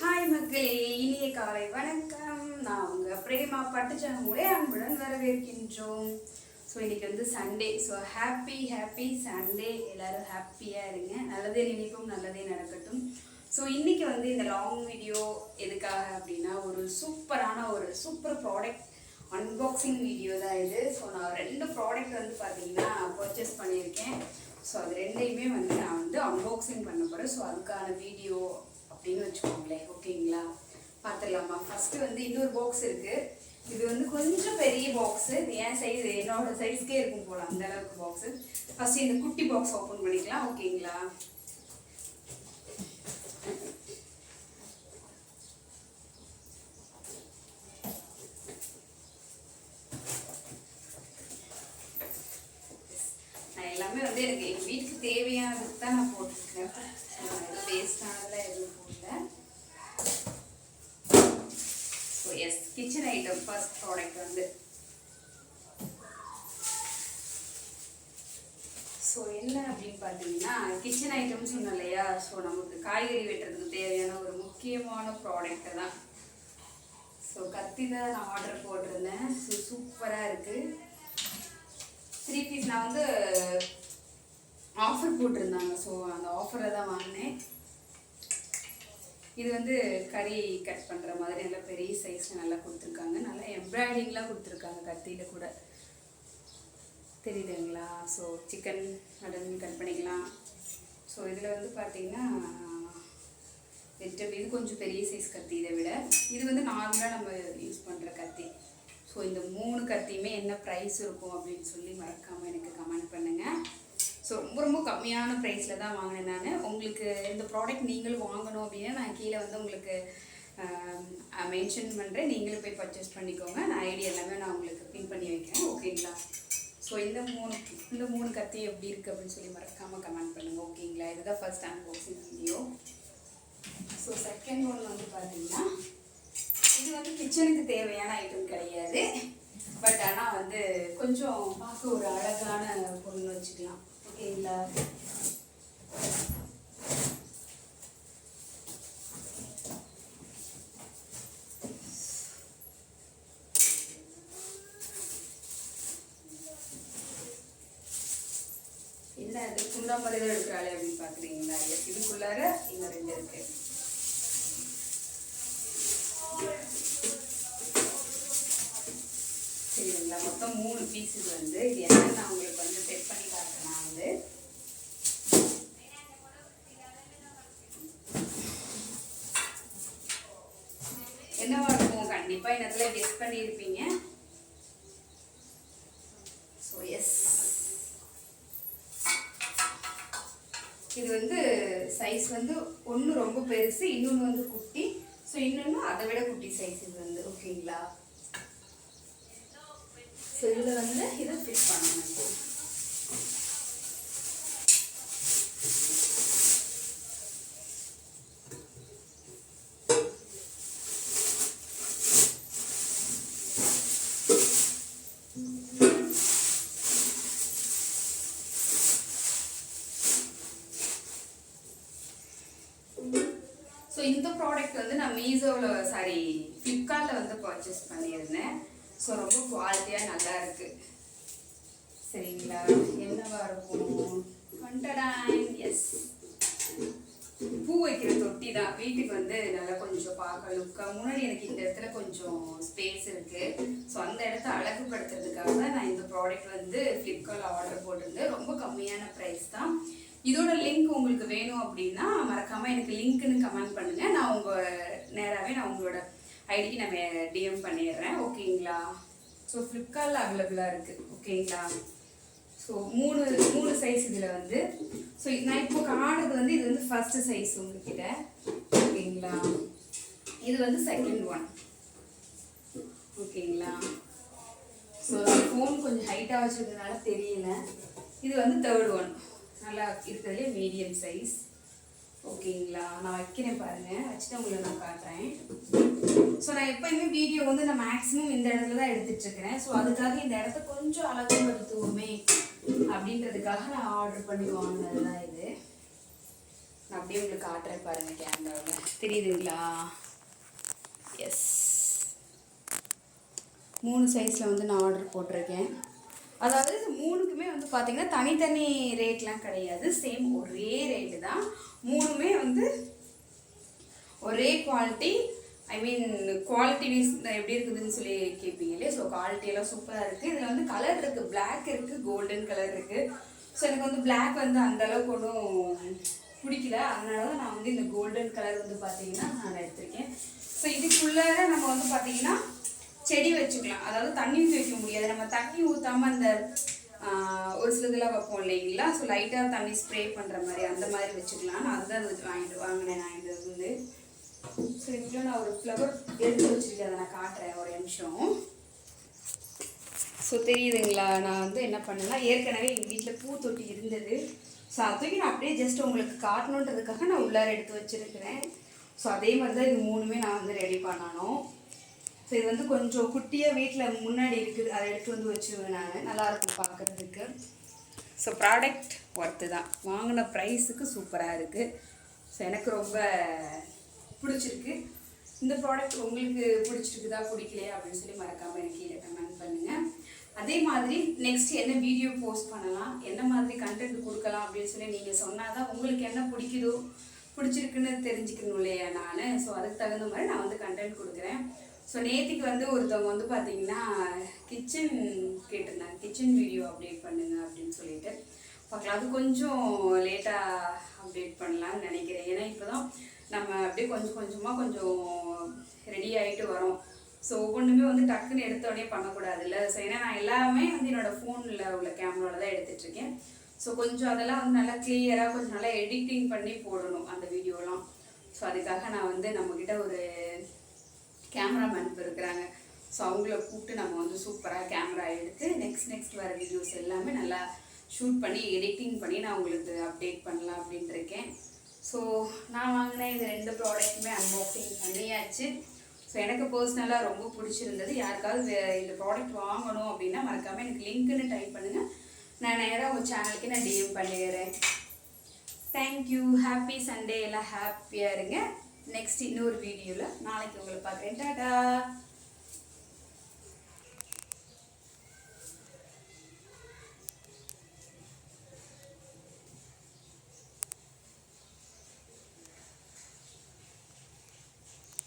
Hi மக்களே. இனிய காலை வணக்கம். நான் உங்கள் பிரேமா பட்டுச்சங்கமுடைய அன்புடன் வரவேற்கின்றோம். ஸோ இன்னைக்கு வந்து Sunday so happy happy Sunday எல்லோரும் ஹாப்பியாக இருங்க. நல்லதே நினைப்போம் நல்லதே நடக்கட்டும். ஸோ இன்றைக்கி வந்து இந்த லாங் வீடியோ எதுக்காக அப்படின்னா ஒரு சூப்பரான ஒரு சூப்பர் ப்ராடக்ட் அன்பாக்சிங் வீடியோ தான் இது. ஸோ நான் ரெண்டு ப்ராடக்ட் வந்து பார்த்தீங்கன்னா பர்ச்சேஸ் பண்ணியிருக்கேன். ஸோ அது ரெண்டையுமே வந்து நான் வந்து அன்பாக்சிங் பண்ண போகிறேன் ஸோ அதுக்கான வீடியோ அப்படின்னு வச்சுக்கோங்களேன். ஓகேங்களா? பார்த்துடலாமா? ஃபஸ்ட்டு வந்து இன்னொரு பாக்ஸ் இருக்குது இது வந்து கொஞ்சம் பெரிய பாக்ஸு என் சைஸ் என்னோட சைஸ்க்கே இருக்கும் போல் அந்த அளவுக்கு பாக்ஸு ஃபஸ்ட்டு இந்த குட்டி பாக்ஸ் ஓப்பன் பண்ணிக்கலாம். ஓகேங்களா? நான் எல்லாமே வந்து எனக்கு எங்கள் வீட்டுக்கு தேவையானதுக்கு தான் நான் கிச்சன் ஐட்டம் ஃபர்ஸ்ட் ப்ராடக்ட் வந்து. ஸோ என்ன அப்படின்னு பார்த்தீங்கன்னா கிச்சன் ஐட்டம் சொன்னோம் இல்லையா? ஸோ நமக்கு காய்கறி வெட்டுறதுக்கு தேவையான ஒரு முக்கியமான ப்ராடக்ட்டு தான் ஸோ கத்தி தான் நான் ஆர்டர் போட்டிருந்தேன். ஸோ சூப்பராக இருக்குது த்ரீ பீஸ் நான் வந்து ஆஃபர் போட்டிருந்தாங்க. ஸோ அந்த ஆஃபரை தான் வாங்கினேன். இது வந்து கறி கட் பண்ணுற மாதிரி நல்லா பெரிய சைஸில் நல்லா கொடுத்துருக்காங்க. நல்லா எம்ப்ராய்டிங்லாம் கொடுத்துருக்காங்க கத்தியில் கூட. தெரியுதுங்களா? ஸோ சிக்கன் மட்டன் கட் பண்ணிக்கலாம். ஸோ இதில் வந்து பார்த்தீங்கன்னா வெஜிடபிள் இது கொஞ்சம் பெரிய சைஸ் கத்தி இதை விட. இது வந்து நார்மலாக நம்ம யூஸ் பண்ணுற கத்தி. ஸோ இந்த மூணு கத்தியுமே என்ன ப்ரைஸ் இருக்கும் அப்படின்னு சொல்லி மறக்காமல் எனக்கு கமெண்ட் பண்ணுங்கள் ஸோ ரொம்ப ரொம்ப கம்மியான ப்ரைஸில் தான் வாங்கினேன் நான். உங்களுக்கு இந்த ப்ராடக்ட் நீங்களும் வாங்கணும் அப்படின்னா நான் கீழே வந்து உங்களுக்கு மென்ஷன் பண்ணுறேன் நீங்களும் போய் பர்ச்சேஸ் பண்ணிக்கோங்க. நான் ஐடி எல்லாமே நான் உங்களுக்கு பின் பண்ணி வைக்கிறேன். ஓகேங்களா ஸோ இந்த மூணு இந்த மூணு கத்தி எப்படி இருக்குது அப்படின்னு சொல்லி மறக்காமல் கமெண்ட் பண்ணுங்கள் ஓகேங்களா இதுதான் first unboxing video so second one வந்து பார்த்தீங்கன்னா இது வந்து கிச்சனுக்கு தேவையான ஐட்டம் கிடையாது. பட் ஆனால் வந்து கொஞ்சம் பார்க்க ஒரு அழகான பொருள் வச்சுக்கலாம். ஓகேங்களா என்ன அது குண்டா மாதிரி தான் எடுக்கிறாளே அப்படின்னு பார்க்குறீங்களா இதுக்குள்ளார இன்னும் ரெண்டு இருக்கு. சரிங்களா? மொத்தம் மூணு பீஸ் வந்து இது என்ன நான் உங்களுக்கு வந்து செட் பண்ணி கண்டிப்பாக கண்டிப்பா இடத்துல கெஸ் பண்ணியிருப்பீங்க. ஸோ எஸ் இது வந்து சைஸ் வந்து ஒன்று ரொம்ப பெருசு இன்னொன்று வந்து குட்டி. ஸோ இன்னொன்று அதை விட குட்டி சைஸ் இது வந்து ஓகேங்களா ஸோ இதில் வந்து இதை ஃபிட் பண்ணணும் இந்த ப்ராடக்ட் வந்து நான் மீஷோவில் சாரி ஃப்ளிப்கார்ட்டில் வந்து பர்ச்சேஸ் பண்ணியிருந்தேன். ஸோ ரொம்ப குவாலிட்டியாக நல்லா இருக்கு. சரிங்களா? என்னவா இருக்கும் கண்டடான் எஸ் பூ வைக்கிற தொட்டி தான். வீட்டுக்கு வந்து நல்லா கொஞ்சம் பார்க்க லுக்காக முன்னாடி எனக்கு இந்த இடத்துல கொஞ்சம் ஸ்பேஸ் இருக்கு. ஸோ அந்த இடத்த அழகுபடுத்துறதுக்காக தான் நான் இந்த ப்ராடக்ட் வந்து ஃப்ளிப்கார்ட்டில் ஆர்டர் போட்டிருந்தேன். ரொம்ப கம்மியான ப்ரைஸ் தான். இதோட லிங்க் உங்களுக்கு வேணும் அப்படின்னா மறக்காம எனக்கு லிங்க்னு கமெண்ட் பண்ணுங்க. நான் உங்க நேராகவே நான் உங்களோட ஐடிக்கு நான் டிஎம் பண்ணிடுறேன். ஓகேங்களா? ஸோ ஃப்ளிப்கார்ட்டில் அவைலபிளாக இருக்குது ஓகேங்களா? ஸோ மூணு மூணு சைஸ் இதில் வந்து. ஸோ நான் இப்போ காணுறது வந்து இது வந்து ஃபர்ஸ்ட் சைஸ் உங்ககிட்ட. ஓகேங்களா? இது வந்து செகண்ட் ஒன் ஓகேங்களா? ஸோ ஃபோன் கொஞ்சம் ஹைட்டாக வச்சுருந்ததுனால தெரியல. இது வந்து தேர்ட் ஒன் நல்லா இருக்கிறதுலே மீடியம் சைஸ் ஓகேங்களா நான் வைக்கிறேன் பாருங்கள் வச்சுட்டு உங்களை நான் காட்டுறேன். ஸோ நான் எப்போயுமே வீடியோ வந்து நான் மேக்ஸிமம் இந்த இடத்துல தான் எடுத்துட்டு இருக்கிறேன் ஸோ அதுக்காக இந்த இடத்த கொஞ்சம் அழகுபடுத்துவோமே அப்படின்றதுக்காக நான் ஆர்டர் பண்ணி வாங்கினது தான் இது. நான் அப்படியே உங்களுக்கு காட்டுறேன் பாருங்கள் கேமராவில் தெரியுதுங்களா? எஸ் மூணு சைஸில் வந்து நான் ஆர்டர் போட்டிருக்கேன். அதாவது இது மூணுக்குமே வந்து பார்த்தீங்கன்னா தனித்தனி ரேட்லாம் கிடையாது. சேம் ஒரே ரேட்டு தான். மூணுமே வந்து ஒரே quality I mean quality wise எப்படி இருக்குதுன்னு சொல்லி கேட்பீங்க இல்லையா? ஸோ குவாலிட்டியெல்லாம் சூப்பராக இருக்குது இதில் வந்து கலர் இருக்குது பிளாக் இருக்குது கோல்டன் கலர் இருக்குது ஸோ எனக்கு வந்து பிளாக் வந்து அந்த அளவுக்கு ஒன்றும் பிடிக்கல. அதனால தான் நான் வந்து இந்த கோல்டன் கலர் வந்து பார்த்தீங்கன்னா நான் எடுத்திருக்கேன். ஸோ இதுக்குள்ளே நம்ம வந்து பார்த்தீங்கன்னா செடி வச்சுக்கலாம். அதாவது தண்ணி வைக்கும் முடியாது நம்ம தண்ணி ஊற்றாம அந்த ஒரு சில இதெல்லாம் வைப்போம் இல்லைங்களா? ஸோ லைட்டாக தண்ணி ஸ்ப்ரே பண்ணுற மாதிரி அந்த மாதிரி வச்சுக்கலாம். நான் அதுதான் அது வாங்கிட்டு வாங்கினேன் நான் இது. வந்து ஸோ இங்கே நான் ஒரு ஃப்ளவர் எடுத்து வச்சுருக்கேன். அதை நான் காட்டுறேன் ஒரு நிமிஷம். ஸோ தெரியுதுங்களா? நான் வந்து என்ன பண்ணேன்னா ஏற்கனவே எங்கள் வீட்டில் பூ தொட்டி இருந்தது. ஸோ அதையும் நான் அப்படியே ஜஸ்ட் உங்களுக்கு காட்டணுன்றதுக்காக நான் உள்ளார எடுத்து வச்சுருக்கிறேன். ஸோ அதே மாதிரி தான் இது மூணுமே நான் வந்து ரெடி பண்ணணும். ஸோ இது வந்து கொஞ்சம் குட்டியாக வீட்டில் முன்னாடி இருக்குது. அதை எடுத்து வந்து வச்சுருவேன் நான். நல்லாயிருக்கும் பார்க்குறதுக்கு. ஸோ ப்ராடக்ட் ஒர்த்து தான். வாங்கின ப்ரைஸுக்கு சூப்பராக இருக்குது ஸோ எனக்கு ரொம்ப பிடிச்சிருக்கு. இந்த ப்ராடக்ட் உங்களுக்கு பிடிச்சிருக்குதா பிடிக்கலையா அப்படின்னு சொல்லி மறக்காமல் எனக்கு கீழே கமெண்ட் பண்ணுங்கள் அதே மாதிரி நெக்ஸ்ட் என்ன வீடியோ போஸ்ட் பண்ணலாம் என்ன மாதிரி கண்டென்ட் கொடுக்கலாம் அப்படின்னு சொல்லி நீங்கள் சொன்னால் தான் உங்களுக்கு என்ன பிடிக்குதோ பிடிச்சிருக்குன்னு தெரிஞ்சுக்கணும் இல்லையா நான்? ஸோ அதுக்கு தகுந்த மாதிரி நான் வந்து கண்டென்ட் கொடுக்குறேன். ஸோ நேத்திக்கு வந்து ஒருத்தவங்க வந்து பார்த்தீங்கன்னா கிச்சன் கேட்டிருந்தாங்க. கிச்சன் வீடியோ அப்டேட் பண்ணுங்க அப்படின்னு சொல்லிட்டு. பார்க்கலாம். அது கொஞ்சம் லேட்டாக அப்டேட் பண்ணலான்னு நினைக்கிறேன். ஏன்னா இப்போ தான் நம்ம அப்படியே கொஞ்சம் கொஞ்சமாக கொஞ்சம் ரெடி ஆகிட்டு வரோம். ஸோ ஒவ்வொன்றுமே வந்து டக்குன்னு எடுத்த உடனே பண்ணக்கூடாதுல்ல. ஸோ ஏன்னா நான் எல்லாமே வந்து என்னோடய ஃபோனில் உள்ள கேமராவில் தான் எடுத்துட்ருக்கேன் ஸோ கொஞ்சம் அதெல்லாம் வந்து நல்லா கிளியராக கொஞ்சம் நல்லா எடிட்டிங் பண்ணி போடணும் அந்த வீடியோலாம் ஸோ அதுக்காக நான் வந்து நம்மக்கிட்ட ஒரு கேமராமேன் இப்போ இருக்கிறாங்க. ஸோ அவங்கள கூப்பிட்டு நம்ம வந்து சூப்பராக கேமரா எடுத்து நெக்ஸ்ட் நெக்ஸ்ட் வர வீடியோஸ் எல்லாமே நல்லா ஷூட் பண்ணி எடிட்டிங் பண்ணி நான் உங்களுக்கு அப்டேட் பண்ணலாம் அப்படின்ட்டு இருக்கேன். ஸோ நான் வாங்கின இந்த ரெண்டு ப்ராடக்ட்டுமே அன்பாக்சிங் பண்ணியாச்சு. ஸோ எனக்கு பர்சனலாக ரொம்ப பிடிச்சிருந்தது. யாருக்காவது வே- இந்த ப்ராடக்ட் வாங்கணும் அப்படின்னா மறக்காமல் எனக்கு லிங்க்குன்னு டைப் பண்ணுங்கள் நான் நேராக உங்கள் சேனலுக்கு நான் டிஎம் பண்ணிடுறேன். தேங்க்யூ ஹாப்பி சண்டே எல்லாம் ஹாப்பியாக இருங்க. நெக்ஸ்ட் இன்னொரு வீடியோவில் நாளைக்கு உங்களை பார்க்குறேன். டாடா!